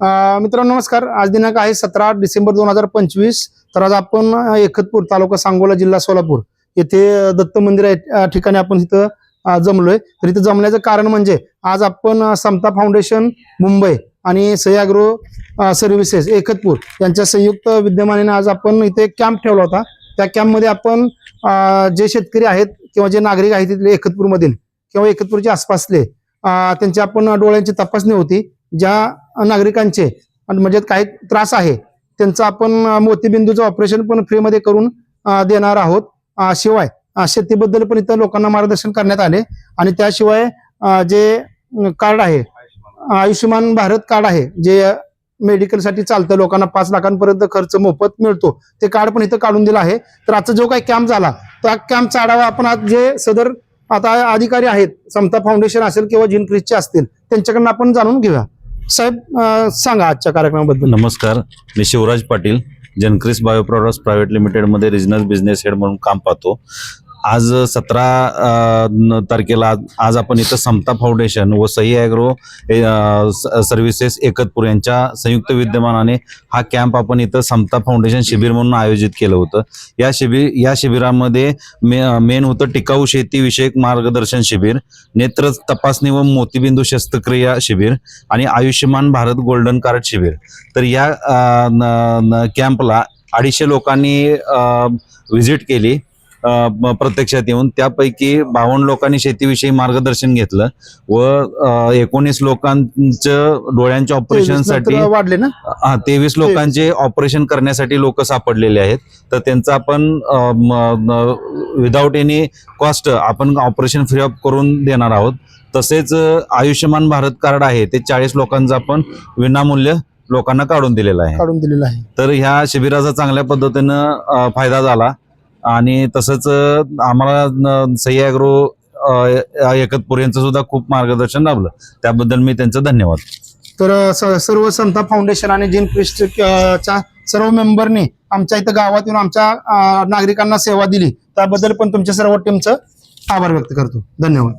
मित्रांनो नमस्कार. आज दिनांक आहे सतरा डिसेंबर दोन हजार पंचवीस. तर आज आपण अ, एकतपूर तालुका सांगोला जिल्हा सोलापूर येथे दत्त मंदिर या ठिकाणी आपण इथं जमलोय. तर इथं जमल्याचं कारण म्हणजे आज आपण समता फाउंडेशन मुंबई आणि सह्याग्रो सर्व्हिसेस एकतपूर यांच्या संयुक्त विद्यमाने आज आपण इथे कॅम्प ठेवला होता. त्या कॅम्पमध्ये आपण जे शेतकरी आहेत किंवा जे नागरिक आहेत तिथले एकतपूरमधील किंवा एकतपूरच्या आसपासले त्यांची आपण डोळ्यांची तपासणी होती. ज्या नागरिकांचे म्हणजे काही त्रास आहे त्यांचं आपण मोतीबिंदूचं ऑपरेशन पण फ्रीमध्ये करून देणार आहोत. शिवाय शेतीबद्दल पण इथं लोकांना मार्गदर्शन करण्यात आले. आणि त्याशिवाय जे कार्ड आहे आयुष्यमान भारत कार्ड आहे जे मेडिकलसाठी चालतं लोकांना पाच लाखांपर्यंत खर्च मोफत मिळतो ते कार्ड पण इथं काढून दिलं आहे. तर आजचा जो काही कॅम्प झाला त्या कॅम्पचा आढावा आपण आज जे सदर आता अधिकारी आहेत समता फाउंडेशन असेल किंवा जिनक्रिसचे असतील त्यांच्याकडनं आपण जाणून घेऊया. साहेब सांगा आजच्या कार्यक्रमाबद्दल. नमस्कार मी शिवराज पाटील जनक्रिस बायो प्रॉडक्ट्स प्रायव्हेट लिमिटेडमध्ये रिजनल बिझनेस हेड म्हणून काम पाहतो. आज सतरा तारखेला आज- आज आपण इथं समता फाउंडेशन व सही ॲग्रो सर्व्हिसेस एकतपूर यांच्या संयुक्त विद्यमानाने हा कॅम्प आपण इथं समता फाउंडेशन शिबिर म्हणून आयोजित केलं होतं. या शिबिर या शिबिरामध्ये मे मेन होतं टिकाऊ शेतीविषयक मार्गदर्शन शिबिर नेत्र तपासणी व मोतीबिंदू शस्त्रक्रिया शिबिर आणि आयुष्यमान भारत गोल्डन कार्ड शिबिर. तर या न- कॅम्पला अडीचशे लोकांनी व्हिजिट केली. प्रत्यक्षात येऊन त्यापैकी बावन्न लोकांनी शेतीविषयी मार्गदर्शन घेतलं व एकोणीस लोकांचं डोळ्यांच्या ऑपरेशनसाठी वाढले ना? हा तेवीस लोकांचे ऑपरेशन करण्यासाठी लोक सापडलेले आहेत. तर त्यांचं आपण विदाऊट एनी कॉस्ट आपण ऑपरेशन फ्री ऑफ करून देणार आहोत. तसेच आयुष्यमान भारत कार्ड आहे ते चाळीस लोकांचं आपण विनामूल्य लोकांना काढून दिलेलं आहे. काढून दिलेलं आहे. तर ह्या शिबिराचा चांगल्या पद्धतीनं फायदा झाला. आणि तसंच आम्हाला सह्याग्रो एकतपूर यांचं सुद्धा खूप मार्गदर्शन लाभलं. त्याबद्दल मी त्यांचं धन्यवाद. तर सर्व संता फाउंडेशन आणि जिन क्रिस्ट च्या सर्व मेंबरनी आमच्या इथं गावात येऊन आमच्या नागरिकांना सेवा दिली. त्याबद्दल पण तुमच्या सर्व टीमचं आभार व्यक्त करतो. धन्यवाद.